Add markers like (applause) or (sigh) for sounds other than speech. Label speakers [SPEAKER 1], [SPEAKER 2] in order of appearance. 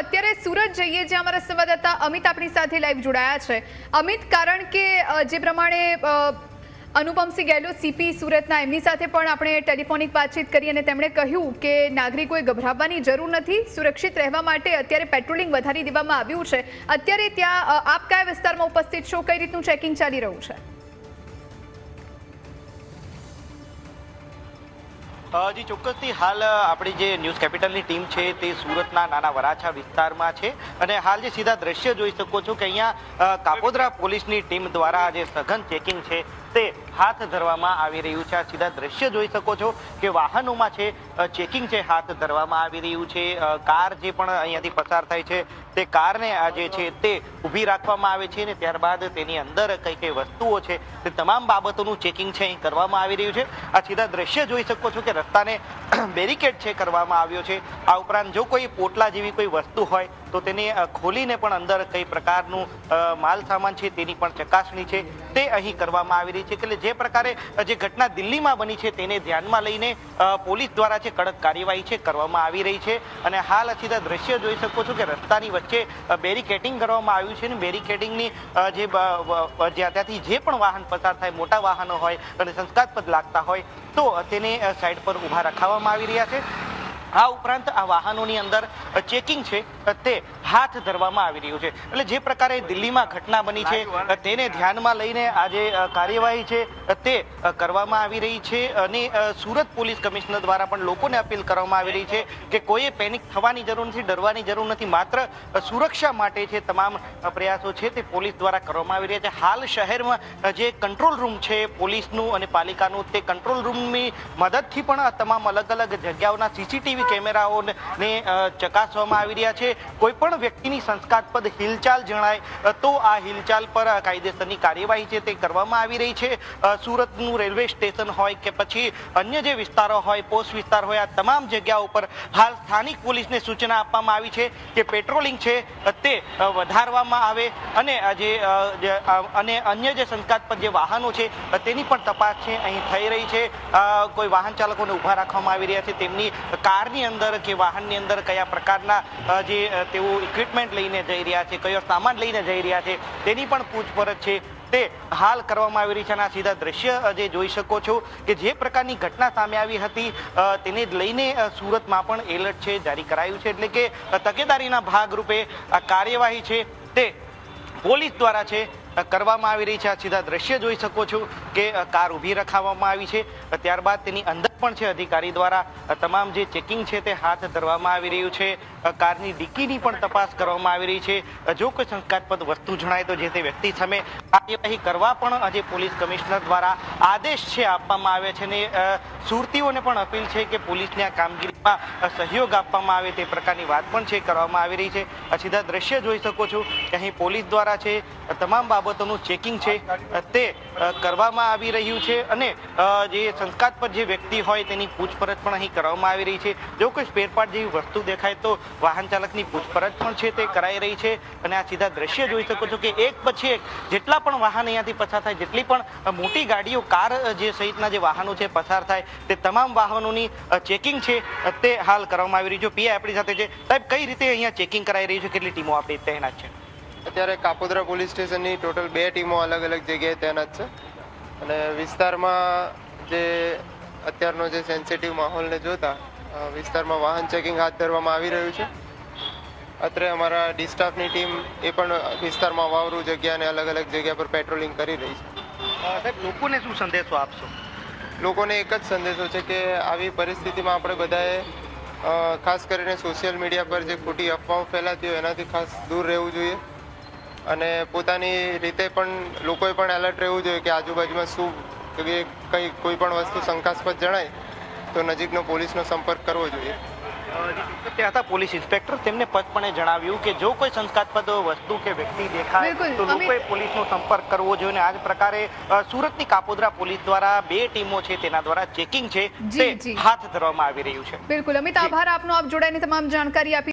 [SPEAKER 1] અત્યારે સુરત જઈએ જે અમારા સંવાદદાતા અમિત આપણી સાથે લાઈવ જોડાયા છે. અમિત, કારણ કે જે પ્રમાણે અનુપમસિંહ ગેહલોત સીપી સુરતના, એમની સાથે પણ આપણે ટેલિફોનિક વાતચીત કરી અને તેમણે કહ્યું કે નાગરિકોએ ગભરાવવાની જરૂર નથી, સુરક્ષિત રહેવા માટે અત્યારે પેટ્રોલિંગ વધારી દેવામાં આવ્યું છે. અત્યારે ત્યાં આપ કયા વિસ્તારમાં ઉપસ્થિત છો? કઈ રીતનું ચેકિંગ ચાલી રહ્યું છે?
[SPEAKER 2] જી, ચોક્કસથી હાલ આપણી જે ન્યૂઝ કેપિટલની ટીમ છે તે સુરતના નાના વરાછા વિસ્તારમાં છે. અને હાલ જે સીધા દ્રશ્ય જોઈ શકો છો કે અહીંયા કાપોદ્રા પોલીસની ટીમ દ્વારા જે સઘન ચેકિંગ છે તે હાથ ધરવામાં આવી રહ્યું છે. આ સીધા દ્રશ્ય જોઈ શકો છો કે વાહનોમાં છે ચેકિંગ છે હાથ ધરવામાં આવી રહ્યું છે. કાર જે પણ અહીંયાથી પસાર થાય છે તે કારને આ જે છે તે ઊભી રાખવામાં આવે છે અને ત્યારબાદ તેની અંદર કઈ કઈ વસ્તુઓ છે તે તમામ બાબતોનું ચેકિંગ છે, અહીં કરવામાં આવી રહ્યું છે. આ સીધા દ્રશ્ય જોઈ શકો છો કે રસ્તાને (clears throat) બેરિકેડ છે કરવામાં આવ્યો છે. આ ઉપરાંત જો કોઈ પોટલા જેવી કોઈ વસ્તુ હોય તો તેને ખોલીને પણ અંદર કઈ પ્રકારનું માલ સામાન છે તેની પણ ચકાસણી છે. તે અહીં કરવામાં આવી રહી છે એટલે જે પ્રકારે જે ઘટના દિલ્હીમાં બની છે તેને ધ્યાનમાં લઈને પોલીસ દ્વારા છે કડક કાર્યવાહી છે કરવામાં આવી રહી છે. અને હાલ સીધા દ્રશ્ય જોઈ શકો છો કે રસ્તાની વચ્ચે બેરિકેડિંગ કરવામાં આવ્યું છે અને બેરિકેડિંગની જે ત્યાંથી જે પણ વાહન પસાર થાય, મોટા વાહનો હોય અને શંકાસ્પદ લાગતા હોય, તો તેને સાઈડ પર ઊભા રખાવામાં આવી રહ્યા છે. આ ઉપરાંત આ વાહનોની અંદર ચેકિંગ છે, તે હાથ ધરવામાં આવી રહ્યું છે. એટલે જે પ્રકારે દિલ્હીમાં ઘટના બની છે, તેને ધ્યાનમાં લઈને આ જે કાર્યવાહી છે, તે કરવામાં આવી રહી છે અને સુરત પોલીસ કમિશનર દ્વારા પણ લોકોને અપીલ કરવામાં આવી રહી છે કે કોઈએ પેનિક થવાની જરૂર નથી, ડરવાની જરૂર નથી. માત્ર સુરક્ષા માટે છે તમામ પ્રયાસો છે તે પોલીસ દ્વારા કરવામાં આવી રહ્યા છે. હાલ શહેરમાં જે કંટ્રોલ રૂમ છે પોલીસનું અને પાલિકાનું, તે કંટ્રોલ રૂમની મદદથી પણ તમામ અલગ અલગ જગ્યાઓના સીસીટીવી કેમેરાઓને ચકાસવામાં આવી રહ્યા છે. કોઈ પણ વ્યક્તિની સંસ્કારાસ્પદ હિલચાલ જણાય તો આ હિલચાલ પર કાયદેસરની કાર્યવાહી છે તે કરવામાં આવી રહી છે. સુરતનું રેલવે સ્ટેશન હોય કે પછી અન્ય જે વિસ્તારો હોય, પોસ્ટ વિસ્તાર હોય, આ તમામ જગ્યાઓ પર હાલ સ્થાનિક પોલીસને સૂચના આપવામાં આવી છે કે પેટ્રોલિંગ છે તે વધારવામાં આવે અને જે અને અન્ય જે શંકાસ્પદ જે વાહનો છે તેની પણ તપાસ છે, અહીં થઈ રહી છે. કોઈ વાહન ચાલકોને ઊભા રાખવામાં આવી રહ્યા છે, તેમની કારની અંદર કે વાહનની અંદર કયા પ્રકારના જે તેઓ ઇક્વિપમેન્ટ લઈને જઈ રહ્યા છે, કયો સામાન લઈને જઈ રહ્યા છે, તેની પણ પૂછપરછ છે. તે હાલ કરવામાં આવી રહી છે અને આ સીધા દ્રશ્ય જે જોઈ શકો છો કે જે પ્રકારની ઘટના સામે આવી હતી તેને લઈને સુરતમાં પણ એલર્ટ છે, જારી કરાયું છે. એટલે કે તકેદારીના ભાગરૂપે આ કાર્યવાહી છે. તે પોલીસ દ્વારા છે. કરવામાં આવી રહી છે. આ સીધા દ્રશ્ય જોઈ શકો છો કે કાર ઊભી રખાવવામાં આવી છે. ત્યારબાદ તેની અંદર પણ છે અધિકારી દ્વારા તમામ જે ચેકિંગ છે તે હાથ ધરવામાં આવી રહ્યું છે. કારની ડિક્કીની પણ તપાસ કરવામાં આવી રહી છે. જો કોઈ શંકાસ્પદ વસ્તુ જણાય તો જે તે વ્યક્તિ સામે કાર્યવાહી કરવા પણ આજે પોલીસ કમિશનર દ્વારા આદેશ છે આપવામાં આવ્યા છે અ, સુરતીઓને પણ અપીલ છે કે પોલીસની આ કામગીરીમાં સહયોગ આપવામાં આવે તે પ્રકારની વાત પણ છે કરવામાં આવી રહી છે. સીધા દ્રશ્ય જોઈ શકો છો કે અહીં પોલીસ દ્વારા છે તમામ બાબતોનું ચેકિંગ છે તે કરવામાં આવી રહ્યું છે અને જે જે શંકાસ્પદ જે વ્યક્તિ હોય તેની પૂછપરછ પણ અહીં કરવામાં આવી રહી છે. જો કોઈ સ્પેરપાર્ટ જેવી વસ્તુ દેખાય તો વાહન ચાલકની પૂછપરછ પણ છે તે કરાઈ રહી છે અને આ સીધા દ્રશ્ય જોઈ શકો છો કે એક પછી એક જેટલા પણ વાહન અહીંયાથી પસાર થાય, જેટલી પણ મોટી ગાડીઓ, કાર જે સહિતના જે વાહનો છે પસાર થાય, તે તમામ વાહનોની ચેકિંગ છે તે હાલ કરવામાં આવી રહી છે. પીઆઈ આપણી સાથે છે, સાહેબ, કઈ રીતે અહીંયા ચેકિંગ કરાઈ રહી છે? કેટલી ટીમો આપણી તહેનાત છે?
[SPEAKER 3] અત્યારે કાપોદ્રા પોલીસ સ્ટેશનની ટોટલ બે ટીમો અલગ અલગ જગ્યાએ તૈનાત છે. અને વિસ્તારમાં જે અત્યારનો જે સેન્સિટિવ માહોલને જોતા વિસ્તારમાં વાહન ચેકિંગ હાથ ધરવામાં આવી રહ્યું છે. અત્રે અમારા ડિસ્ટાફની ટીમ એ પણ વિસ્તારમાં વાવરૂ જગ્યાને અલગ અલગ જગ્યા પર પેટ્રોલિંગ કરી રહી છે.
[SPEAKER 2] સાહેબ લોકોને શું સંદેશો આપશો?
[SPEAKER 3] લોકોને એક જ સંદેશો છે કે આવી પરિસ્થિતિમાં આપણે બધાએ ખાસ કરીને સોશિયલ મીડિયા પર જે ખોટી અફવાઓ ફેલાતી હોય એનાથી ખાસ દૂર રહેવું જોઈએ. અને પોતાની રીતે પણ લોકોએ પણ એલર્ટ રહેવું જોઈએ કે આજુબાજુમાં શું કે કંઈ કોઈ પણ વસ્તુ શંકાસ્પદ જણાય તો નજીકનો પોલીસનો સંપર્ક કરવો જોઈએ.
[SPEAKER 2] ત્યાં હતા પોલીસ ઇન્સ્પેક્ટર તેમને પચપણે જણાવ્યું કે જો કોઈ શંકાસ્પદ વસ્તુ કે વ્યક્તિ દેખાય તો લોકોએ પોલીસનો સંપર્ક કરવો જોઈએ અને આ જ પ્રકારે સુરતની કાપોદરા પોલીસ દ્વારા બે ટીમો છે તેના દ્વારા ચેકિંગ છે
[SPEAKER 1] જી,
[SPEAKER 2] તે હાથ ધરવામાં આવી રહ્યું છે.
[SPEAKER 1] બિલકુલ અમિત આભાર આપનો આપ જોડાઈને તમામ જાણકારી આપી